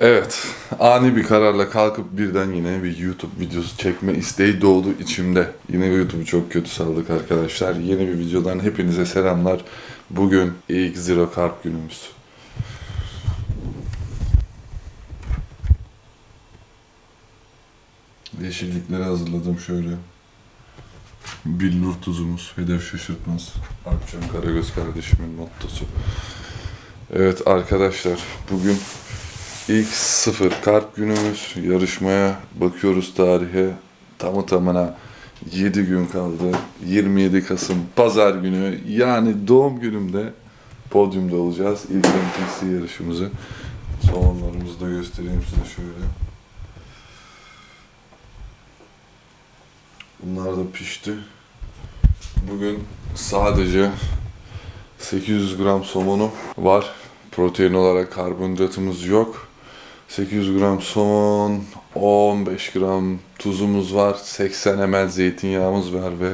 Evet, ani bir kararla kalkıp birden yine bir YouTube videosu çekme isteği doğdu içimde. Yine YouTube'u çok kötü saldık arkadaşlar. Yeni bir videodan hepinize selamlar. Bugün ilk Zero Carb günümüz. Yeşillikleri hazırladım şöyle. Billur tuzumuz, hedef şaşırtmaz. Akçam Karagöz kardeşimin mottosu. Evet arkadaşlar, bugün ilk sıfır kart günümüz. Yarışmaya bakıyoruz tarihe. Tamı tamına 7 gün kaldı. 27 Kasım Pazar günü yani doğum günümde podyumda olacağız. İlk NPC yarışımızı. Salonlarımızı da göstereyim size şöyle. Bunlar da pişti. Bugün sadece 800 gram somonu var. Protein olarak karbonhidratımız yok. 800 gram somon, 15 gram tuzumuz var, 80 ml zeytinyağımız var ve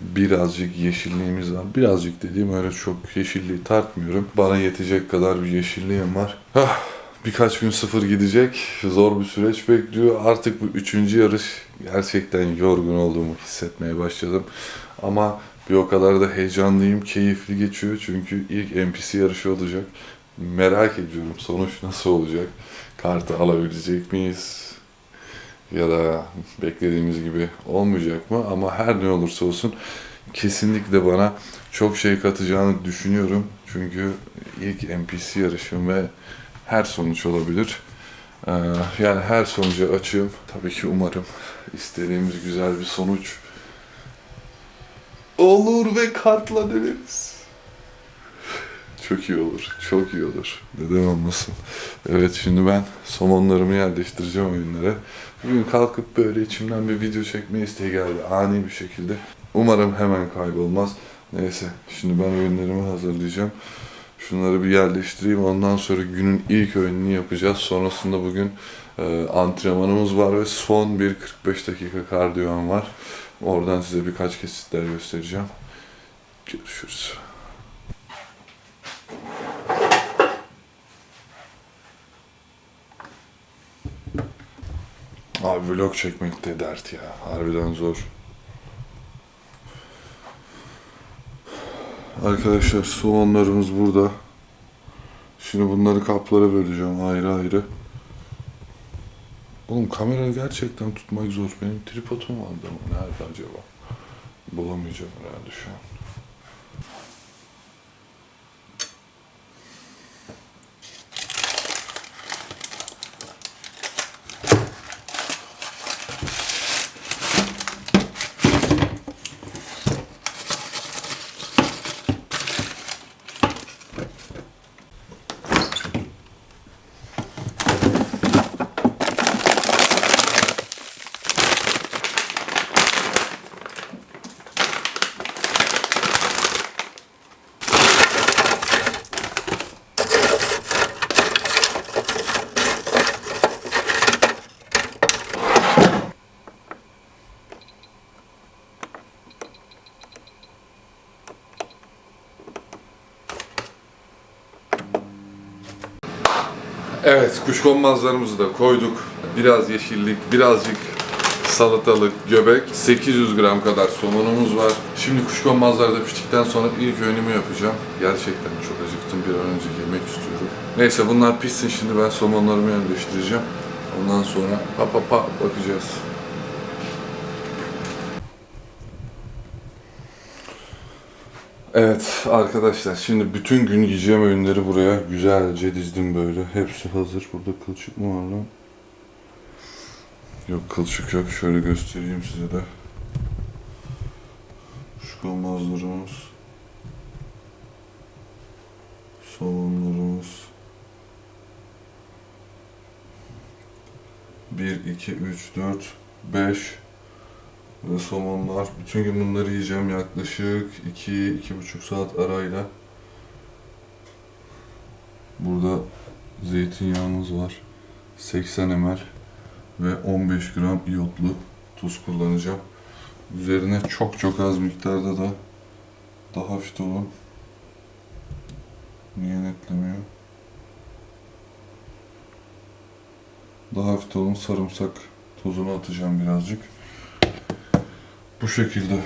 birazcık yeşilliğimiz var. Birazcık dediğim öyle çok yeşilliği tartmıyorum. Bana yetecek kadar bir yeşilliğim var. Ah, birkaç gün sıfır gidecek. Zor bir süreç bekliyor. Artık bu üçüncü yarış gerçekten yorgun olduğumu hissetmeye başladım. Ama bir o kadar da heyecanlıyım, keyifli geçiyor. Çünkü ilk NPC yarışı olacak. Merak ediyorum sonuç nasıl olacak? Kartı alabilecek miyiz? Ya da beklediğimiz gibi olmayacak mı? Ama her ne olursa olsun kesinlikle bana çok şey katacağını düşünüyorum. Çünkü ilk NPC yarışım ve her sonuç olabilir. Ee, yani her sonuca açığım. Tabii ki umarım istediğimiz güzel bir sonuç olur ve kartla döneriz. Çok iyi olur, çok iyi olur. Neden olmasın? Evet şimdi ben somonlarımı yerleştireceğim oyunlara. Bugün kalkıp böyle içimden bir video çekme isteği geldi ani bir şekilde. Umarım hemen kaybolmaz. Neyse şimdi ben oyunlarımı hazırlayacağım. Şunları bir yerleştireyim. Ondan sonra günün ilk oyununu yapacağız. Sonrasında bugün e, antrenmanımız var ve son bir 45 dakika kardiyon var. Oradan size birkaç kesitler göstereceğim. Görüşürüz. Abi vlog çekmek de dert ya. Harbiden zor. Arkadaşlar soğanlarımız burada. Şimdi bunları kaplara böleceğim ayrı ayrı. Oğlum kamerayı gerçekten tutmak zor. Benim tripodum vardı ama nerede acaba? Bulamayacağım herhalde şu an. Evet, kuşkonmazlarımızı da koyduk. Biraz yeşillik, birazcık salatalık, göbek, 800 gram kadar somonumuz var. Şimdi kuşkonmazlar da piştikten sonra ilk öğünümü yapacağım. Gerçekten çok acıktım, bir an önce yemek istiyorum. Neyse bunlar pişsin şimdi ben somonlarımı yerleştireceğim. Ondan sonra pa pa pa bakacağız. Evet arkadaşlar şimdi bütün gün yiyeceğim öğünleri buraya güzelce dizdim böyle. Hepsi hazır. Burada kılçık mı var lan? Yok kılçık yok. Şöyle göstereyim size de. Şu kalmazlarımız. Somonlarımız. 1, 2, 3, 4, 5 ve somonlar. Bütün gün bunları yiyeceğim yaklaşık 2-2,5 saat arayla. Burada zeytinyağımız var. 80 ml ve 15 gram iyotlu tuz kullanacağım. Üzerine çok çok az miktarda da daha fitolun. Niye netlemiyor? Burada hafif olun sarımsak tozunu atacağım birazcık. Bu şekilde.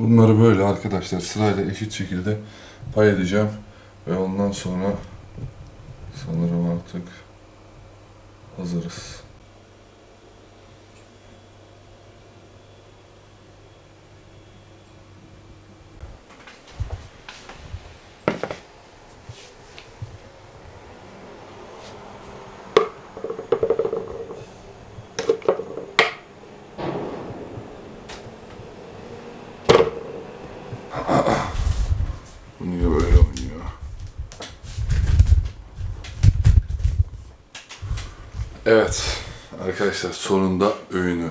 Bunları böyle arkadaşlar sırayla eşit şekilde pay edeceğim. Ve ondan sonra sanırım artık hazırız. Bu niye böyle oynuyor? Evet arkadaşlar sonunda öğünü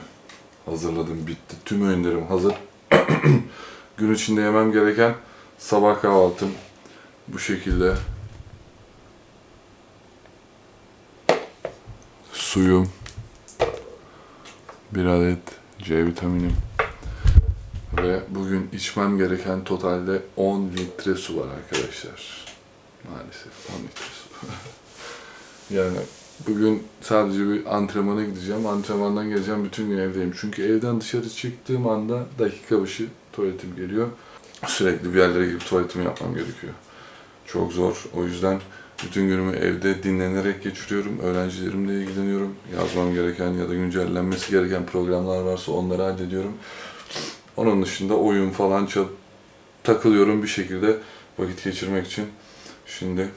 hazırladım bitti. Tüm öğünlerim hazır. Gün içinde yemem gereken sabah kahvaltım bu şekilde. Suyum. Bir adet C vitaminim. Ve bugün içmem gereken totalde 10 litre su var arkadaşlar. Maalesef 10 litre su. yani bugün sadece bir antrenmana gideceğim. Antrenmandan geleceğim bütün gün evdeyim. Çünkü evden dışarı çıktığım anda dakika başı tuvaletim geliyor. Sürekli bir yerlere gidip tuvaletimi yapmam gerekiyor. Çok zor. O yüzden bütün günümü evde dinlenerek geçiriyorum. Öğrencilerimle ilgileniyorum. Yazmam gereken ya da güncellenmesi gereken programlar varsa onları hallediyorum. Onun dışında oyun falan takılıyorum bir şekilde vakit geçirmek için. Şimdi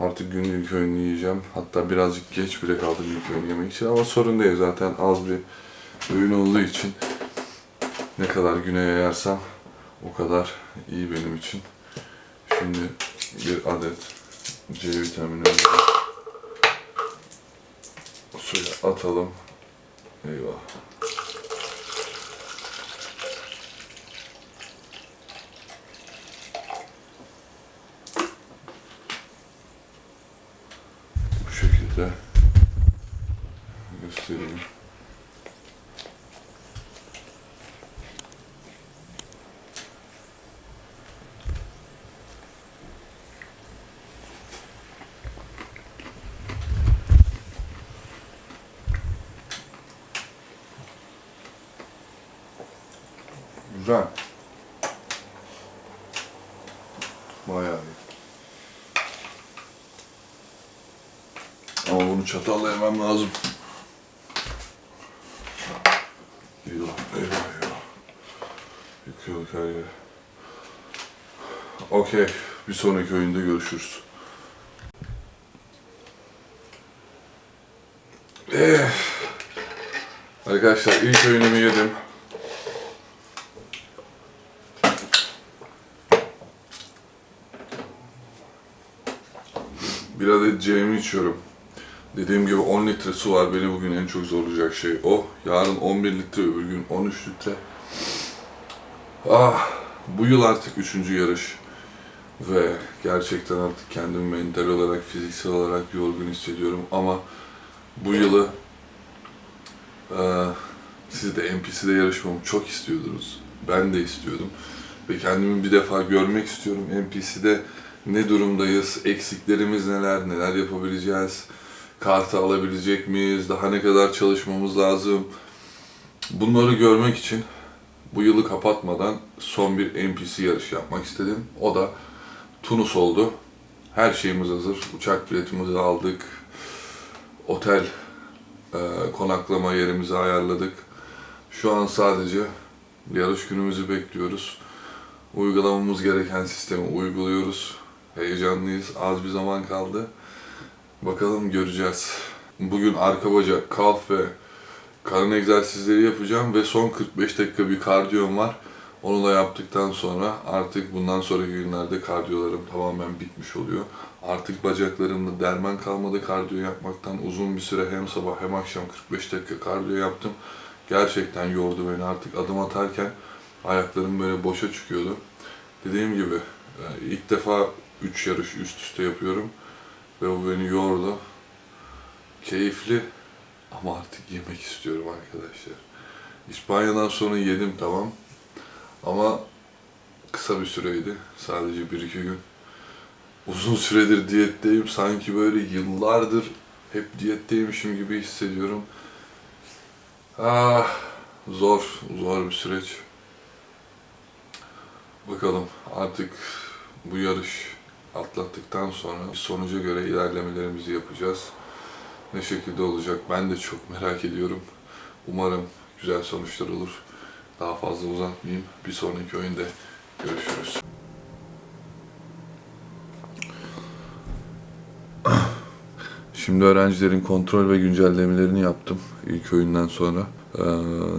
artık günün ilk öğününü yiyeceğim. Hatta birazcık geç bile kaldım ilk öğünü yemek için ama sorun değil zaten az bir öğün olduğu için ne kadar güne yayarsam o kadar iyi benim için. Şimdi bir adet C vitamini suya atalım. Eyvah. Bu şekilde göstereyim. Güzel. Bayağı iyi. Ama bunu çatalla yemem lazım. Eyvah, eyvah, eyvah. Yıkıyorduk her yeri. Okey, bir sonraki oyunda görüşürüz. Eh. Arkadaşlar ilk öğünümü yedim. Bir adet C'mi içiyorum. Dediğim gibi 10 litre su var. Beni bugün en çok zorlayacak şey o. Yarın 11 litre, öbür gün 13 litre. Ah, bu yıl artık üçüncü yarış. Ve gerçekten artık kendimi mental olarak, fiziksel olarak yorgun hissediyorum. Ama bu yılı eee siz de NPC'de yarışmamı çok istiyordunuz. Ben de istiyordum. Ve kendimi bir defa görmek istiyorum NPC'de ne durumdayız, eksiklerimiz neler, neler yapabileceğiz, kartı alabilecek miyiz, daha ne kadar çalışmamız lazım. Bunları görmek için bu yılı kapatmadan son bir NPC yarışı yapmak istedim. O da Tunus oldu. Her şeyimiz hazır. Uçak biletimizi aldık. Otel e, konaklama yerimizi ayarladık. Şu an sadece yarış günümüzü bekliyoruz. Uygulamamız gereken sistemi uyguluyoruz. Heyecanlıyız. Az bir zaman kaldı. Bakalım göreceğiz. Bugün arka bacak, kalf ve karın egzersizleri yapacağım ve son 45 dakika bir kardiyom var. Onu da yaptıktan sonra artık bundan sonraki günlerde kardiyolarım tamamen bitmiş oluyor. Artık bacaklarımda derman kalmadı kardiyo yapmaktan. Uzun bir süre hem sabah hem akşam 45 dakika kardiyo yaptım. Gerçekten yordu beni artık adım atarken ayaklarım böyle boşa çıkıyordu. Dediğim gibi e, ilk defa 3 yarış üst üste yapıyorum ve bu beni yordu. Keyifli ama artık yemek istiyorum arkadaşlar. İspanya'dan sonra yedim tamam. Ama kısa bir süreydi. Sadece 1-2 gün. Uzun süredir diyetteyim. Sanki böyle yıllardır hep diyetteymişim gibi hissediyorum. Ah, zor, zor bir süreç. Bakalım artık bu yarış atlattıktan sonra bir sonuca göre ilerlemelerimizi yapacağız. Ne şekilde olacak ben de çok merak ediyorum. Umarım güzel sonuçlar olur. Daha fazla uzatmayayım. Bir sonraki oyunda görüşürüz. Şimdi öğrencilerin kontrol ve güncellemelerini yaptım ilk oyundan sonra. Ee,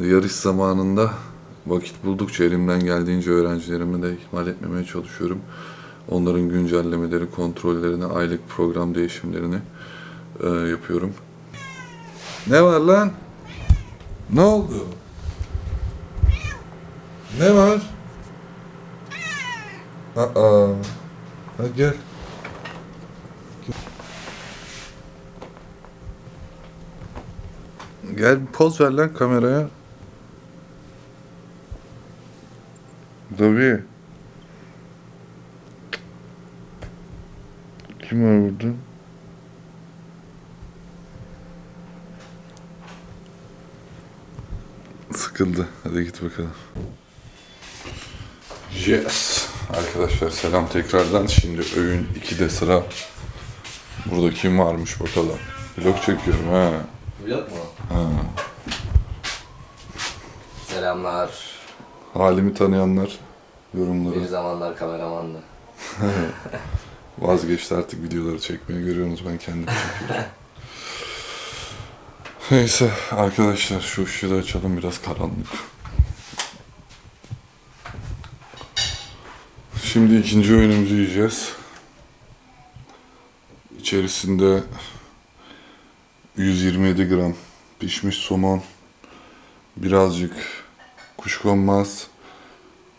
yarış zamanında vakit buldukça elimden geldiğince öğrencilerimi de ihmal etmemeye çalışıyorum. Onların güncellemeleri, kontrollerini, aylık program değişimlerini e, yapıyorum. Ne var lan? Ne oldu? Ne var? Aa. Hadi gel. Gel poz ver lan kameraya. Tabii. Kim var burada? Sıkıldı. Hadi git bakalım. Yes. Arkadaşlar selam tekrardan. Şimdi öğün 2'de sıra. Burada kim varmış bakalım. Vlog çekiyorum ha. Vlog mu? ha. Selamlar. Halimi tanıyanlar Bir yorumları zamanlar kameramandı. vazgeçti artık videoları çekmeyi görüyorsunuz ben kendim çekiyorum. Neyse arkadaşlar şu ışığı da açalım biraz karanlık. Şimdi ikinci oyunumuzu yiyeceğiz. İçerisinde 127 gram pişmiş somon, birazcık kuşkonmaz,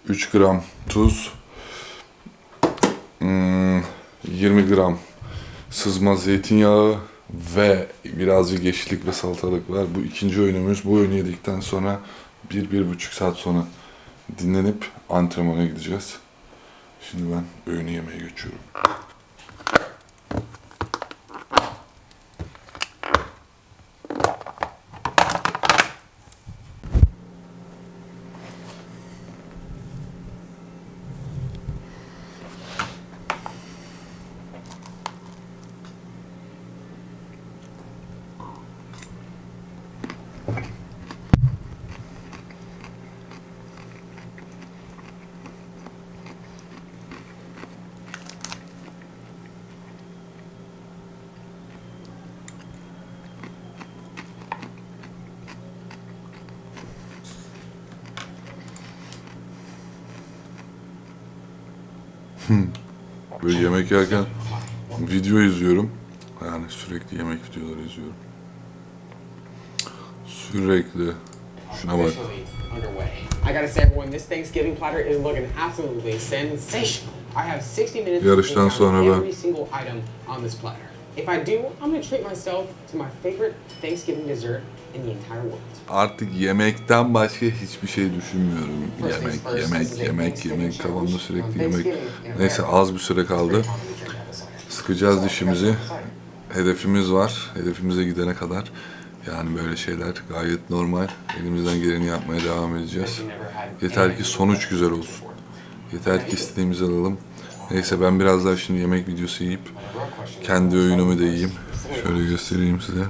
3 gram tuz, 20 gram sızma zeytinyağı ve birazcık yeşillik ve salatalık var. Bu ikinci öğünümüz. Bu öğünü yedikten sonra bir, bir buçuk saat sonra dinlenip antrenmana gideceğiz. Şimdi ben öğünü yemeye geçiyorum. Böyle yemek yerken video izliyorum. Yani sürekli yemek videoları izliyorum. Sürekli. Şuna bak. officially underway. I gotta say, everyone, this Thanksgiving platter is looking absolutely sensational. I have 60 minutes to Yarıştan sonra ben-. If I do, I'm gonna treat myself to my favorite Thanksgiving dessert Artık yemekten başka hiçbir şey düşünmüyorum. Yemek, yemek, yemek, yemek. Kafamda sürekli yemek. Neyse az bir süre kaldı. Sıkacağız dişimizi. Hedefimiz var. Hedefimize gidene kadar. Yani böyle şeyler gayet normal. Elimizden geleni yapmaya devam edeceğiz. Yeter ki sonuç güzel olsun. Yeter ki istediğimizi alalım. Neyse ben biraz daha şimdi yemek videosu yiyip kendi öğünümü de yiyeyim. Şöyle göstereyim size.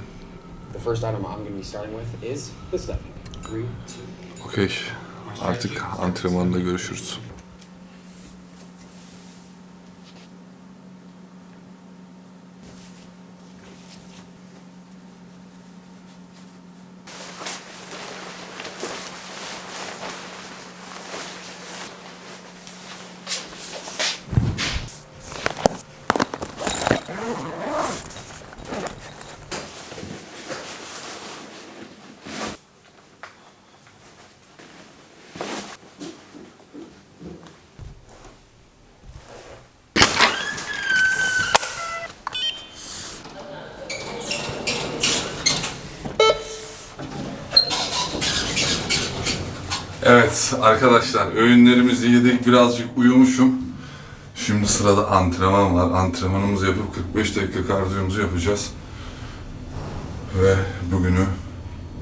First item I'm going to be starting with is the stuffing. Three, two, Okey. Artık antrenmanda görüşürüz. Evet arkadaşlar öğünlerimizi yedik birazcık uyumuşum. Şimdi sırada antrenman var. Antrenmanımızı yapıp 45 dakika kardiyomuzu yapacağız. Ve bugünü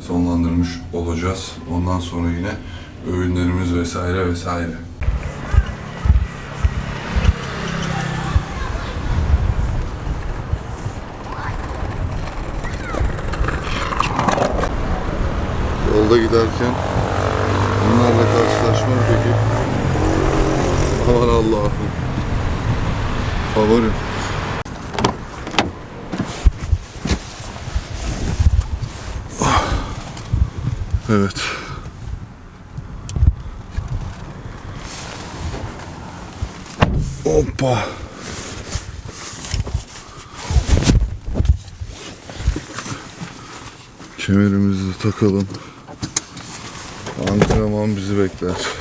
sonlandırmış olacağız. Ondan sonra yine öğünlerimiz vesaire vesaire. Yolda giderken Allah'ım. Favorim. Ah. Evet. Hoppa. Kemerimizi takalım. Antrenman bizi bekler.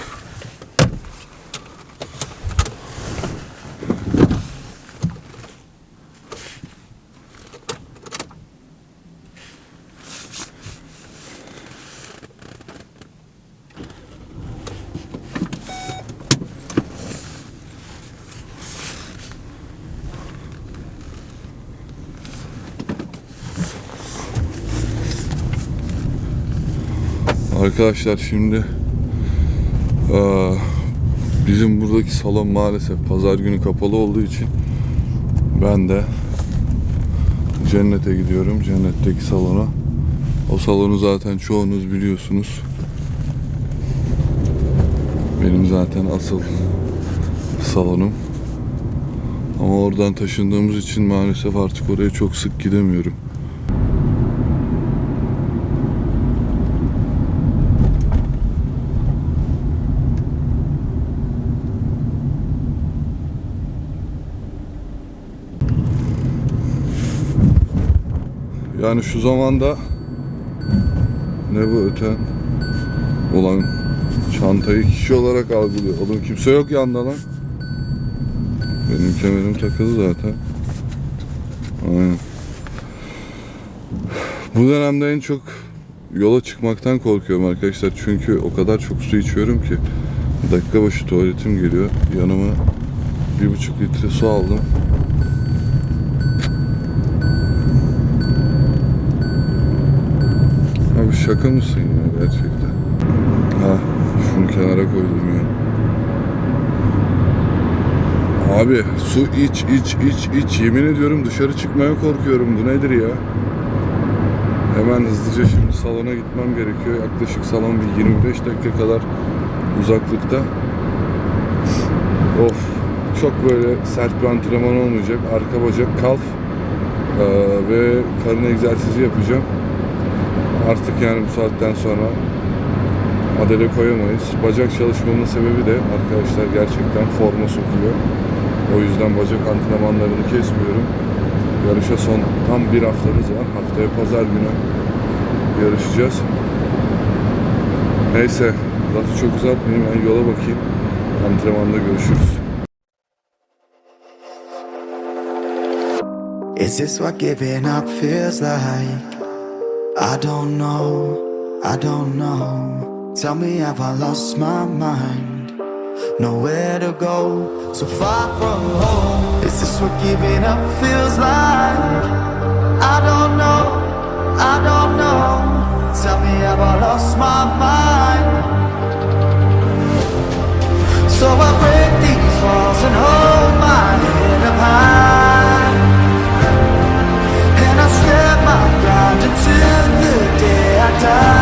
Arkadaşlar şimdi bizim buradaki salon maalesef pazar günü kapalı olduğu için ben de cennete gidiyorum. Cennetteki salona. O salonu zaten çoğunuz biliyorsunuz. Benim zaten asıl salonum. Ama oradan taşındığımız için maalesef artık oraya çok sık gidemiyorum. Yani şu zamanda ne bu öten? Ulan çantayı kişi olarak algılıyor. Oğlum kimse yok yanında lan. Benim kemerim takılı zaten. Aynen. Bu dönemde en çok yola çıkmaktan korkuyorum arkadaşlar. Çünkü o kadar çok su içiyorum ki. Dakika başı tuvaletim geliyor. Yanıma bir buçuk litre su aldım. Şaka mısın ya gerçekten? Ha şunu kenara koydum ya. Abi su iç iç iç iç yemin ediyorum dışarı çıkmaya korkuyorum bu nedir ya? Hemen hızlıca şimdi salona gitmem gerekiyor. Yaklaşık salon bir 25 dakika kadar uzaklıkta. Of çok böyle sert bir antrenman olmayacak. Arka bacak kalf eee, ve karın egzersizi yapacağım. Artık yani bu saatten sonra adele koyamayız. Bacak çalışmamın sebebi de arkadaşlar gerçekten forma sokuyor. O yüzden bacak antrenmanlarını kesmiyorum. Yarışa son tam bir haftamız var. Haftaya pazar günü yarışacağız. Neyse lafı çok uzatmayayım ben yola bakayım. Antrenmanda görüşürüz. Is this what giving up feels like? I don't know, I don't know. Tell me, have I lost my mind? Nowhere to go, so far from home. Is this what giving up feels like? I don't know, I don't know. Tell me, have I lost my mind? So I break these walls and hold die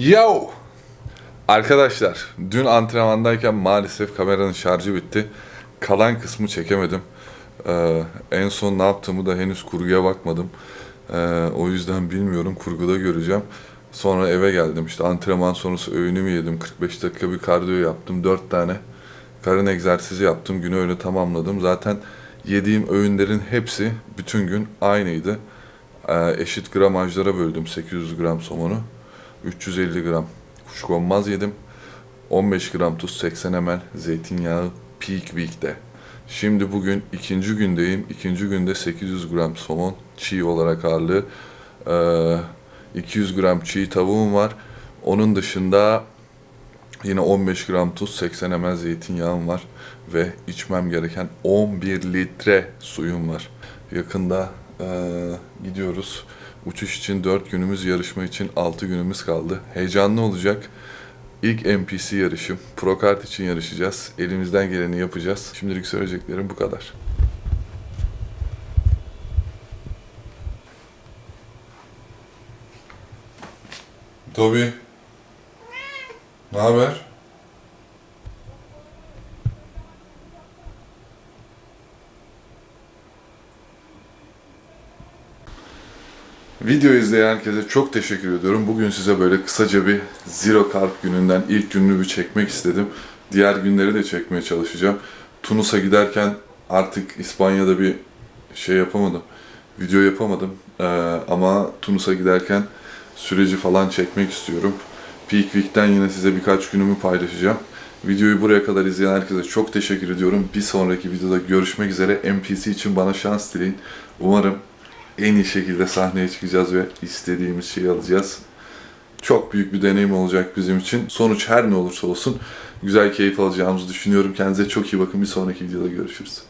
Yo! Arkadaşlar, dün antrenmandayken maalesef kameranın şarjı bitti. Kalan kısmı çekemedim. Ee, en son ne yaptığımı da henüz kurguya bakmadım. Ee, o yüzden bilmiyorum, kurguda göreceğim. Sonra eve geldim işte antrenman sonrası öğünümü yedim. 45 dakika bir kardiyo yaptım. 4 tane karın egzersizi yaptım. Günü öyle tamamladım. Zaten yediğim öğünlerin hepsi bütün gün aynıydı. Ee, eşit gramajlara böldüm 800 gram somonu. 350 gram kuşkonmaz yedim. 15 gram tuz, 80 ml zeytinyağı Peak Week'te. Şimdi bugün ikinci gündeyim. İkinci günde 800 gram somon çiğ olarak ağırlığı. Ee, 200 gram çiğ tavuğum var. Onun dışında yine 15 gram tuz, 80 ml zeytinyağım var. Ve içmem gereken 11 litre suyum var. Yakında eee, gidiyoruz. Uçuş için 4 günümüz, yarışma için 6 günümüz kaldı. Heyecanlı olacak. İlk NPC yarışım. Procard için yarışacağız. Elimizden geleni yapacağız. Şimdilik söyleyeceklerim bu kadar. Toby. Ne haber? Video izleyen herkese çok teşekkür ediyorum. Bugün size böyle kısaca bir Zero Carb gününden ilk gününü bir çekmek istedim. Diğer günleri de çekmeye çalışacağım. Tunus'a giderken artık İspanya'da bir şey yapamadım. Video yapamadım. Ee, ama Tunus'a giderken süreci falan çekmek istiyorum. Peak Week'ten yine size birkaç günümü paylaşacağım. Videoyu buraya kadar izleyen herkese çok teşekkür ediyorum. Bir sonraki videoda görüşmek üzere. NPC için bana şans dileyin. Umarım en iyi şekilde sahneye çıkacağız ve istediğimiz şeyi alacağız. Çok büyük bir deneyim olacak bizim için. Sonuç her ne olursa olsun güzel keyif alacağımızı düşünüyorum. Kendinize çok iyi bakın. Bir sonraki videoda görüşürüz.